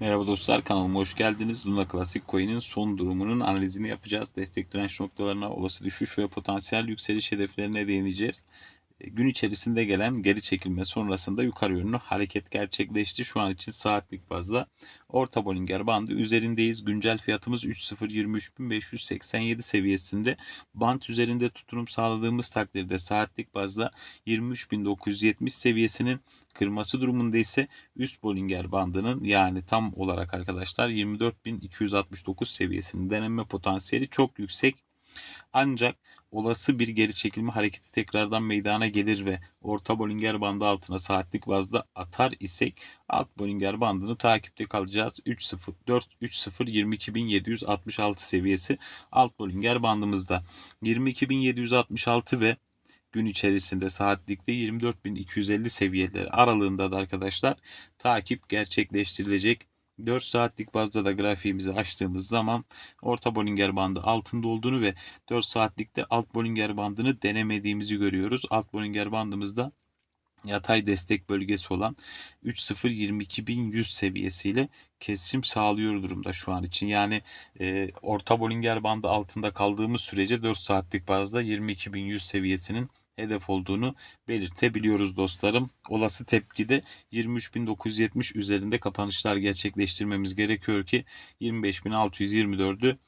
Merhaba dostlar kanalıma hoş geldiniz. Luna Classic Coin'in son durumunun analizini yapacağız. Destek direnç noktalarına, olası düşüş ve potansiyel yükseliş hedeflerine değineceğiz. Gün içerisinde gelen geri çekilme sonrasında yukarı yönlü hareket gerçekleşti. Şu an için saatlik bazda orta Bollinger bandı üzerindeyiz. Güncel fiyatımız 30.23.587 seviyesinde. Band üzerinde tutunum sağladığımız takdirde saatlik bazda 23.970 seviyesinin kırması durumunda ise üst Bollinger bandının yani tam olarak arkadaşlar 24.269 seviyesinin denenme potansiyeli çok yüksek. Ancak olası bir geri çekilme hareketi tekrardan meydana gelir ve orta Bollinger bandı altına saatlik bazda atar isek alt Bollinger bandını takipte kalacağız. 3.04 3.0 22.766 seviyesi alt Bollinger bandımızda. 22.766 ve gün içerisinde saatlikte 24.250 seviyeleri aralığında da arkadaşlar takip gerçekleştirilecek. 4 saatlik bazda da grafiğimizi açtığımız zaman orta Bollinger bandı altında olduğunu ve 4 saatlikte alt Bollinger bandını denemediğimizi görüyoruz. Alt Bollinger bandımızda yatay destek bölgesi olan 3.022.100 seviyesiyle kesim sağlıyor durumda şu an için. Yani e, orta Bollinger bandı altında kaldığımız sürece 4 saatlik bazda 22.100 seviyesinin hedef olduğunu belirtebiliyoruz dostlarım. Olası tepkide 23.970 üzerinde kapanışlar gerçekleştirmemiz gerekiyor ki 25.624'ü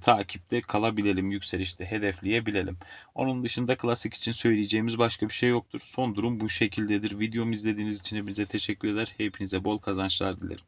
takipte kalabilelim, yükselişte hedefleyebilelim. Onun dışında klasik için söyleyeceğimiz başka bir şey yoktur. Son durum bu şekildedir. Videomu izlediğiniz için hepinize teşekkür eder. Hepinize bol kazançlar dilerim.